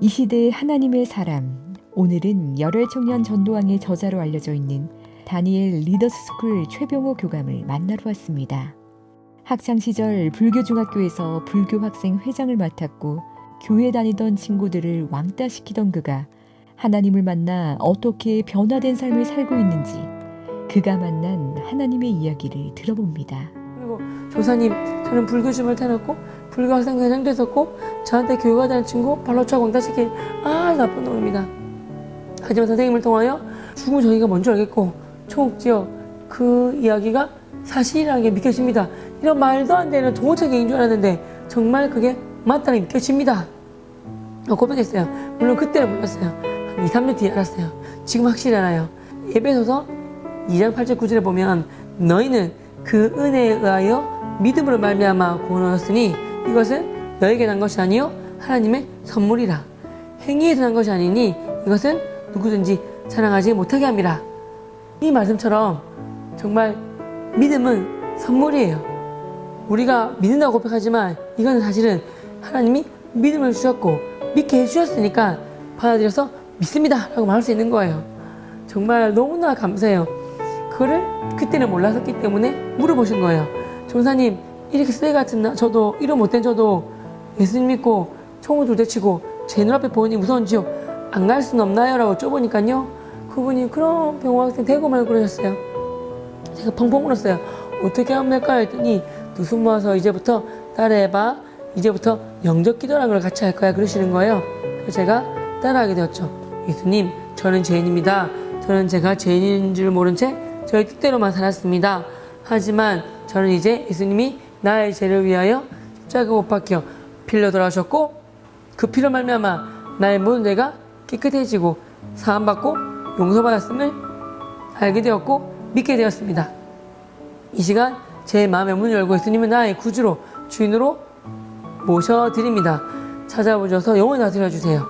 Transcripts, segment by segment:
이 시대의 하나님의 사람. 오늘은 열혈 청년 전도왕의 저자로 알려져 있는 다니엘 리더스 스쿨 최병호 교감을 만나러 왔습니다. 학창 시절 불교 중학교에서 불교 학생 회장을 맡았고 교회 다니던 친구들을 왕따 시키던 그가 하나님을 만나 어떻게 변화된 삶을 살고 있는지 그가 만난 하나님의 이야기를 들어봅니다. 그리고 조사님 저는 불교심을 태어났고 불교 학생 회장도 했었고 저한테 교회 가자는 친구 발로 차고 왕따시킨 아주 나쁜 놈입니다. 하지만 선생님을 통하여 죽음 저희가 뭔지 알겠고 초옥지어 그 이야기가 사실이라는 게 믿겨집니다. 이런 말도 안 되는 도착인 줄 알았는데 정말 그게 맞다는 게 믿겨집니다. 어, 고백했어요. 물론 그때는 몰랐어요. 한 2, 3년 뒤에 알았어요. 지금 확실히 알아요. 예배소서 2장 8절 9절에 보면 너희는 그 은혜에 의하여 믿음으로 말미암아 구원을 얻었으니 이것은 너에게 난 것이 아니요 하나님의 선물이라. 행위에서 난 것이 아니니 이것은 누구든지 자랑하지 못하게 함이라. 이 말씀처럼 정말 믿음은 선물이에요. 우리가 믿는다고 고백하지만 이거는 사실은 하나님이 믿음을 주셨고 믿게 해주셨으니까 받아들여서 믿습니다 라고 말할 수 있는 거예요. 정말 너무나 감사해요. 그거를 그때는 몰랐었기 때문에 물어보신 거예요. 종사님, 이렇게 쓰레기 같은 나, 저도, 이런 못된 저도 예수님 믿고 총을 둘대 치고 제 눈앞에 보니 무서운 지옥 안갈 수는 없나요? 라고 쪄보니까요. 그분이 그럼 병원 학생 되고 말고 그러셨어요. 제가 펑펑 울었어요. 어떻게 하면 될까요? 했더니 두 손 모아서 이제부터 따라해봐. 이제부터 영적 기도라는 걸 같이 할 거야. 그러시는 거예요. 그래서 제가 따라하게 되었죠. 예수님, 저는 죄인입니다. 저는 제가 죄인인 줄 모른 채 저의 뜻대로만 살았습니다. 하지만 저는 이제 예수님이 나의 죄를 위하여 십자가 못 박혀 필러 돌아오셨고 그 피로 말미암아 나의 모든 죄가 깨끗해지고 사함받고 용서받았음을 알게 되었고 믿게 되었습니다. 이 시간 제 마음의 문을 열고 예수님은 나의 구주로 주인으로 모셔드립니다. 찾아오셔서 영원히 다스려 주세요.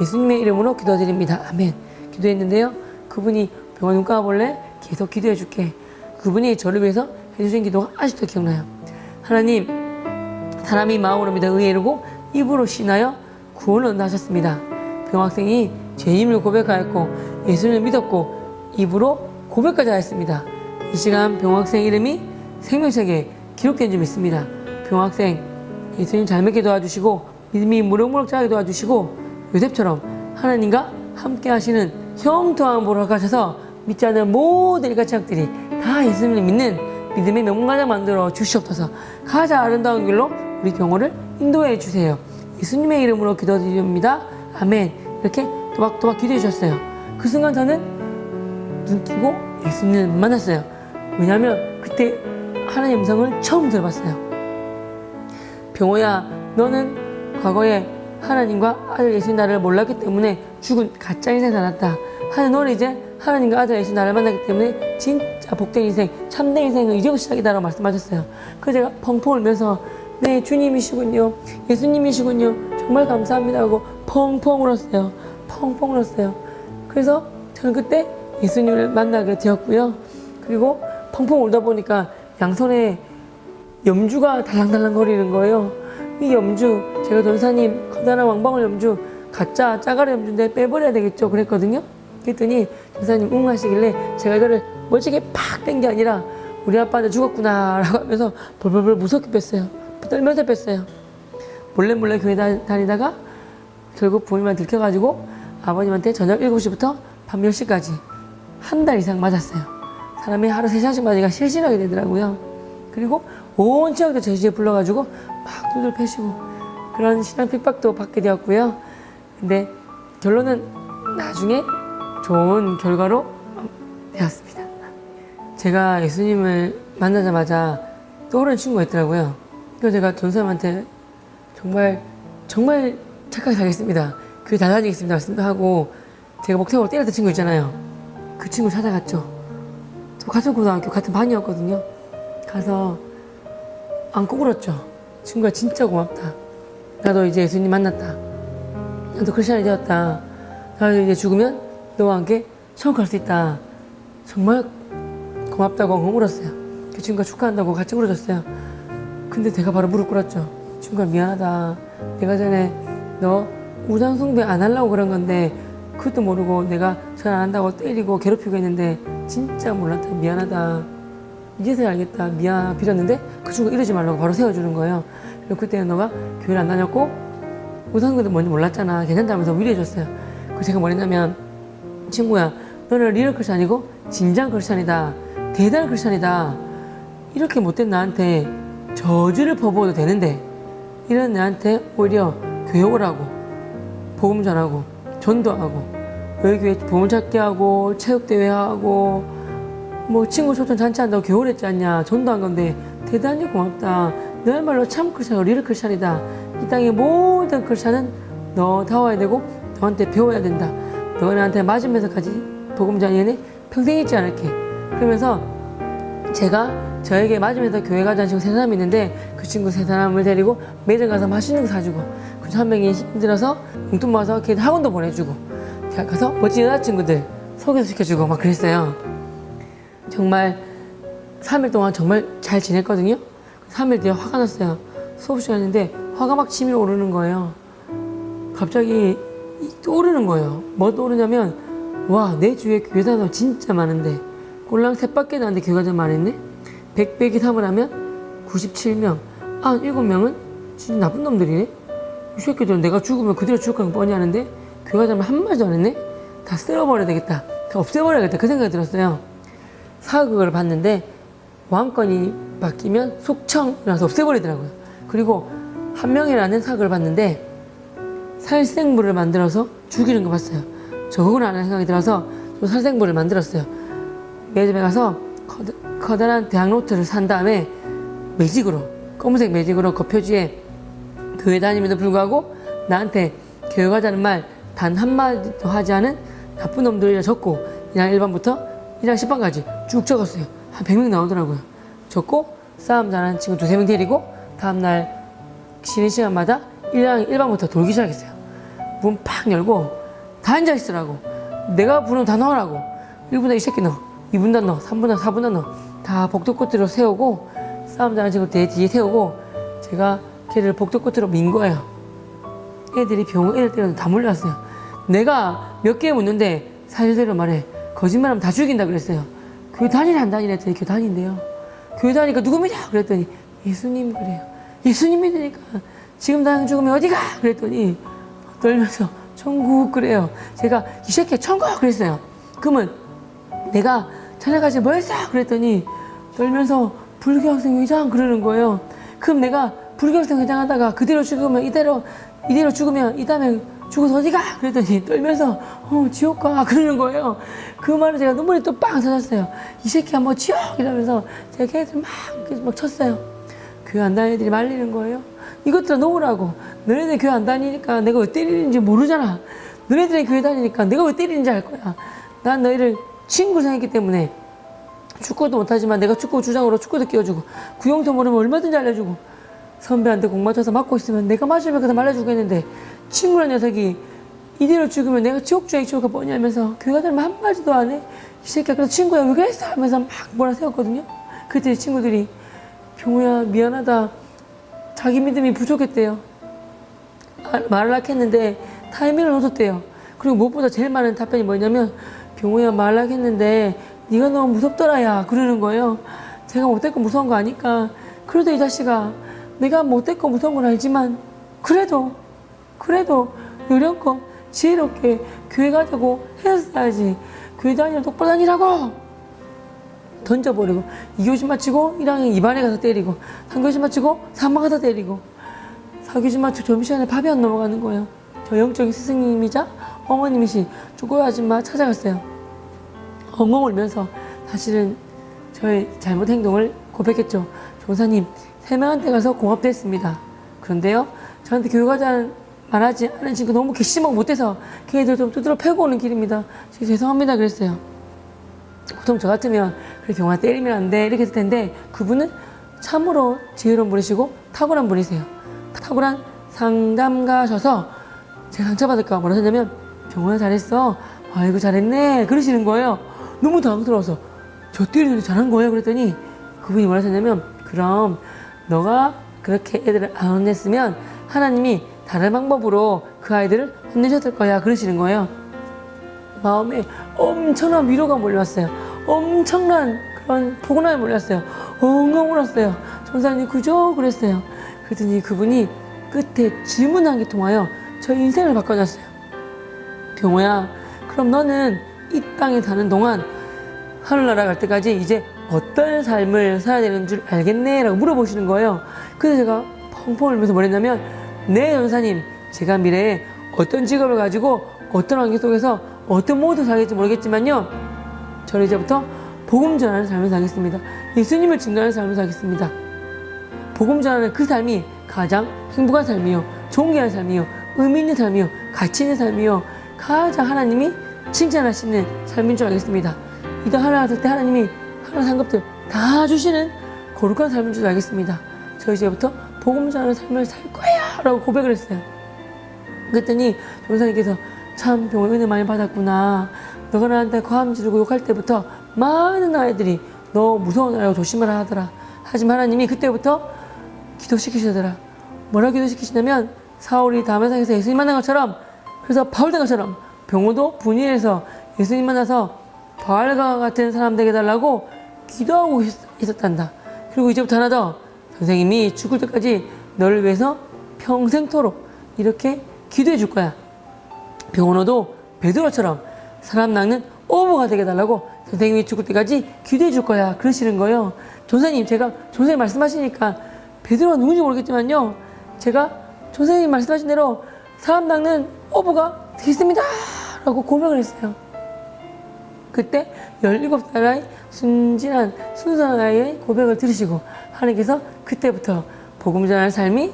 예수님의 이름으로 기도드립니다. 아멘. 기도했는데요. 그분이 병원 눈 감아볼래? 계속 기도해 줄게. 그분이 저를 위해서 해주신 기도가 아직도 기억나요. 하나님, 사람이 마음으로 믿어 의에 이르고 입으로 신하여 구원을 얻나 하셨습니다. 병학생이 죄임을 고백하였고 예수님을 믿었고 입으로 고백까지 하였습니다. 이 시간 병학생 이름이 생명책에 기록된 줄 믿습니다. 병학생 예수님 잘 믿게 도와주시고 믿음이 무럭무럭 자라게 도와주시고 요셉처럼 하나님과 함께 하시는 형통한 보러 가셔서 믿지 않는 모든 일가치학들이 다 예수님을 믿는 믿음의 명문가장 만들어 주시옵소서 가장 아름다운 길로 우리 경호를 인도해 주세요. 예수님의 이름으로 기도드립니다. 아멘. 이렇게 도박도박 기도해 주셨어요. 그 순간 저는 눈 뜨고 예수님을 만났어요. 왜냐하면 그때 하나님의 음성을 처음 들어봤어요. 병호야, 너는 과거에 하나님과 아들 예수님 나를 몰랐기 때문에 죽은 가짜 인생 살았다. 하는 너는 이제 하나님과 아들 예수님 나를 만났기 때문에 진짜 복된 인생, 참된 인생은 이제부터 시작이다라고 말씀하셨어요. 그래서 제가 펑펑 울면서 네, 주님이시군요. 예수님이시군요. 정말 감사합니다 하고 펑펑 울었어요. 펑펑 울었어요. 그래서 저는 그때 예수님을 만나게 되었고요. 그리고 펑펑 울다 보니까 양손에 염주가 달랑달랑 거리는 거예요. 이 염주, 제가 전사님 커다란 왕방울 염주, 가짜 짜가리 염주인데 빼버려야 되겠죠. 그랬거든요. 그랬더니 전사님 응 하시길래 제가 이거를 멋지게 팍뺀 게 아니라 우리 아빠는 죽었구나 라고 하면서 벌벌벌 무섭게 뺐어요. 떨면서 뺐어요. 몰래 몰래 교회 다- 다니다가 결국 부모님한테 들켜가지고 아버님한테 저녁 7시부터 밤 10시까지 한 달 이상 맞았어요. 사람이 하루 3시간씩 맞으니까 실신하게 되더라고요. 그리고 온 지역들 제주에 불러가지고 막 두들 패시고 그런 신앙 핍박도 받게 되었고요. 근데 결론은 나중에 좋은 결과로 되었습니다. 제가 예수님을 만나자마자 떠오르는 친구가 있더라고요. 그래서 제가 전사님한테 정말 정말 착하게 살겠습니다. 교회 달라지겠습니다. 말씀도 하고 제가 목태으로 때렸던 친구 있잖아요. 그 친구 찾아갔죠. 저 같은 고등학교 같은 반이었거든요. 가서 안고 울었죠. 친구가 진짜 고맙다. 나도 이제 예수님 만났다. 나도 크리스천이 되었다. 나도 이제 죽으면 너와 함께 천국 갈수 있다. 정말 고맙다고 엉엉 울었어요. 그 친구가 축하한다고 같이 울어줬어요. 근데 제가 바로 무릎 꿇었죠. 친구가 미안하다. 내가 전에 너 우상 숭배 안 하려고 그런 건데 그것도 모르고 내가 잘 안 한다고 때리고 괴롭히고 했는데 진짜 몰랐다 미안하다 이제서야 알겠다 미안 빌었는데 그 친구가 이러지 말라고 바로 세워주는 거예요 그리고 그때는 너가 교회를 안 다녔고 우상도 뭔지 몰랐잖아 괜찮다면서 위로해줬어요 그 제가 뭐랬냐면 친구야 너는 리얼 크리스찬이고 진정 크리스찬이다. 대단한 크리스찬이다. 이렇게 못된 나한테 저주를 퍼부어도 되는데 이런 나한테 오히려 교회 오라고 복음 전하고 전도하고 교회 보물 찾기 하고 체육대회 하고 뭐 친구 초청 잔치한다고 교회 오랬지 않냐. 전도한 건데 대단히 고맙다. 너야말로 참 크리스찬이고 리얼 크리스찬이다. 이 땅의 모든 크리스찬은 너 다워야 되고 너한테 배워야 된다 너가 나한테 맞으면서까지. 복음 전이네 평생 잊지 않을게. 그러면서 제가 저에게 맞으면서 교회 가자는 친구 세 사람이 있는데 그 친구 세 사람을 데리고 매점 가서 맛있는 거 사주고 그 한 명이 힘들어서 용돈 모아서 걔 학원도 보내주고 제가 가서 멋진 여자친구들 소개시켜주고 막 그랬어요. 정말 3일 동안 정말 잘 지냈거든요. 3일 뒤에 화가 났어요. 수업 시간인데 화가 막 치밀어 오르는 거예요. 갑자기 이- 오르는 거예요. 뭐 떠오르냐면 와 내 주위에 교회 다니는 사람 진짜 많은데 꼴랑 셋밖에 나는데 교회가 좀 많았네 100 빼기 3을 하면 97명. 아 7명은 진짜 나쁜 놈들이네. 이 새끼들은 내가 죽으면 그대로 죽을 건 뻔히 아는데 교회가 되면 한마디도 안 했네? 다 쓸어버려야 되겠다. 다 없애버려야겠다. 그 생각이 들었어요. 사극을 봤는데 왕권이 바뀌면 속청이라서 없애버리더라고요. 그리고 한 명이라는 사극을 봤는데 살생부를 만들어서 죽이는 거 봤어요. 저 그건 안 하는 생각이 들어서 저 살생부를 만들었어요. 매점에 가서 커다, 커다 란 대학노트를 산 다음에 매직으로 검은색 매직으로 그 표지에 교회 다님에도 불구하고 나한테 교회 가자는 말 단 한마디도 하지 않은 나쁜 놈들이라 적고 1장 1반부터 1장 10반까지 쭉 적었어요. 한 100명 나오더라고요. 적고 싸움 잘하는 친구 두세 명 데리고 다음날 쉬는 시간마다 1장 1반부터 돌기 시작했어요. 문 팍 열고 다 앉아 있으라고. 내가 부르면 다 넣으라고. 1분에 이 새끼 넣어. 2분 다 넣어. 3분 다 4분 다 넣어. 다 복도 끝으로 세우고 싸움 잘하는 친구 대 뒤에 세우고 제가 걔를 복도 끝으로 민 거예요. 애들이 병원 애들 때문에 다 몰려왔어요. 내가 몇 개 묻는데 사실대로 말해. 거짓말하면 다 죽인다 그랬어요. 교회 다니래 안 다니래 했더니 교회 다닌대요. 교회 다니니까 누구 믿냐 그랬더니 예수님 그래요. 예수님 믿으니까 지금 당장 죽으면 어디가 그랬더니 떨면서 천국 그래요. 제가 이 새끼 천국 그랬어요. 그러면 내가 자네가 지금 뭐 했어? 그랬더니 떨면서 불교학생 회장 그러는 거예요. 그럼 내가 불교학생 회장 하다가 그대로 죽으면 이대로 이대로 죽으면 이 다음에 죽어서 어디 가? 그랬더니 떨면서 어 지옥 가 그러는 거예요. 그 말을 제가 눈물이 또 빵 터졌어요. 이 새끼야 뭐 지옥 이러면서 제가 걔들 막, 막 쳤어요. 교회 안 다니는 애들이 말리는 거예요. 이것들아 놓으라고. 너네들 교회 안 다니니까 내가 왜 때리는지 모르잖아. 너네들이 교회 다니니까 내가 왜 때리는지 알 거야. 난 너희를 친구 생겼기 때문에 축구도 못하지만 내가 축구 주장으로 축구도 끼워주고 구용도 모르면 얼마든지 알려주고 선배한테 공 맞춰서 맞고 있으면 내가 맞으면 그다 말려주겠는데 친구란 녀석이 이대로 죽으면 내가 지옥 중에 지옥가 뻔히 하면서 교회 가면 한마디도 안 해. 이 새끼야 그래서 친구야 왜 그랬어 하면서 막 몰아세웠거든요. 그때 친구들이 병우야 미안하다. 자기 믿음이 부족했대요. 아, 말을 했는데 타이밍을 놓쳤대요. 그리고 무엇보다 제일 많은 답변이 뭐냐면 병우야 말을 했는데 네가 너무 무섭더라야 그러는 거예요. 제가 못됐고 무서운 거 아니까 그래도 이 자식아 내가 못됐고 무서운 건 알지만 그래도 그래도 요령껏 지혜롭게 교회 가자고 했어야지 교회 다니면 똑바로 다니라고 던져버리고 2교시 마치고 1학년 2반에 가서 때리고 3교시 마치고 3반 가서 때리고 4교시 마치고 점심시간에 밥이 안 넘어가는 거예요. 저 영적인 스승님이자 어머님이신 쪼꼬 아줌마 찾아갔어요. 엉엉 울면서 사실은 저의 잘못 행동을 고백했죠. 조사님 세 명한테 가서 공합도 했습니다. 그런데요 저한테 가자는 말하지 않은 친구 너무 괘씸하고 못해서 걔들 좀 두드러 패고 오는 길입니다. 죄송합니다 그랬어요 보통 저 같으면 그래 병아 때리면 안 돼 이렇게 했을 텐데 그분은 참으로 지혜로운 분이시고 탁월한 분이세요. 탁월한 상담가셔서 제가 상처받을까 봐 뭐라 하냐면 병원아 잘했어. 아이고 잘했네. 그러시는 거예요. 너무 당황스러워서 저 때리는데 잘한 거예요. 그랬더니 그분이 뭐라 하셨냐면 그럼 너가 그렇게 애들을 안 혼냈으면 하나님이 다른 방법으로 그그 아이들을 혼내셨을 거야 그러시는 거예요. 마음에 엄청난 위로가 몰려왔어요. 엄청난 그런 포근함이 몰렸어요. 엉엉 울었어요. 전사님 그죠? 그랬어요. 그랬더니 그분이 끝에 질문 한 개 통하여 저 인생을 바꿔놨어요. 병호야, 그럼 너는 이 땅에 사는 동안 하늘나라 갈 때까지 이제 어떤 삶을 살아야 되는 줄 알겠네? 라고 물어보시는 거예요. 그래서 제가 펑펑 울면서 뭐랬냐면, 네, 전사님, 제가 미래에 어떤 직업을 가지고 어떤 환경 속에서 어떤 모습을 살겠지 모르겠지만요. 저는 이제부터 복음 전하는 삶을 살겠습니다. 예수님을 증거하는 삶을 살겠습니다. 복음 전하는 그 삶이 가장 행복한 삶이요. 존귀한 삶이요. 의미 있는 삶이요. 가치 있는 삶이요. 가장 하나님이 칭찬하시는 삶인 줄 알겠습니다. 이따 하나 갔을 때 하나님이 하나 산 것들 다 주시는 거룩한 삶인 줄 알겠습니다. 저 이제부터 복음 전하는 삶을 살 거야! 라고 고백을 했어요. 그랬더니 전사님께서 참 병원 은혜 많이 받았구나. 너가 나한테 과음 지르고 욕할 때부터 많은 아이들이 너 무서운 아이라고 조심하라 하더라. 하지만 하나님이 그때부터 기도시키시더라. 뭐라 기도시키시냐면 사울이 다메섹에서 예수님 만난 것처럼 그래서 바울 된 것처럼 병호도 분위에서 예수님 만나서 바알과 같은 사람 되게 달라고 기도하고 있- 있었단다. 그리고 이제부터 하나 더 선생님이 죽을 때까지 너를 위해서 평생토록 이렇게 기도해 줄 거야. 병원호도 베드로처럼 사람 낚는 오버가 되게 달라고 선생님이 죽을 때까지 기도해 줄 거야. 그러시는 거예요. 전사님, 제가 전사님 말씀하시니까 베드로가 누군지 모르겠지만요. 제가 전사님 말씀하신 대로 사람 낚는 오버가 되겠습니다. 라고 고백을 했어요. 그때 17살의 순진한 순수한 아이의 고백을 들으시고 하나님께서 그때부터 복음 전하는 삶이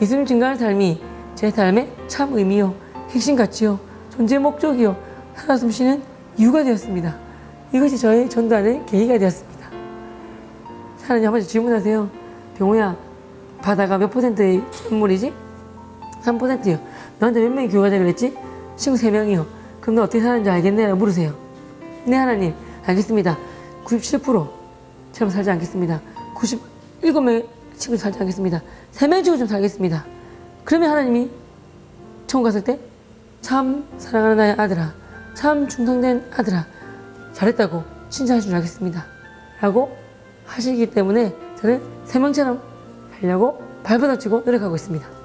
예수님 증거하는 삶이 제 삶의 참 의미요 핵심 가치요 존재 목적이요 살아 숨쉬는 이유가 되었습니다. 이것이 저의 전도하는 계기가 되었습니다. 하나님 한 번씩 질문하세요. 병호야 바다가 몇 퍼센트의 샘물이지? 3%요. 너한테 몇 명이 교회가자 그랬지? 친구 3명이요. 그럼 너 어떻게 사는지 알겠네? 라고 물으세요. 네, 하나님. 알겠습니다. 97%처럼 살지 않겠습니다. 97명의 친구 살지 않겠습니다. 3명 친구 좀 살겠습니다. 그러면 하나님이 천국 갔을 때 참 사랑하는 나의 아들아, 참 충성된 아들아, 잘했다고 칭찬해 줄 알겠습니다. 라고 하시기 때문에 저는 3명처럼 하려고 발버둥치고 노력하고 있습니다.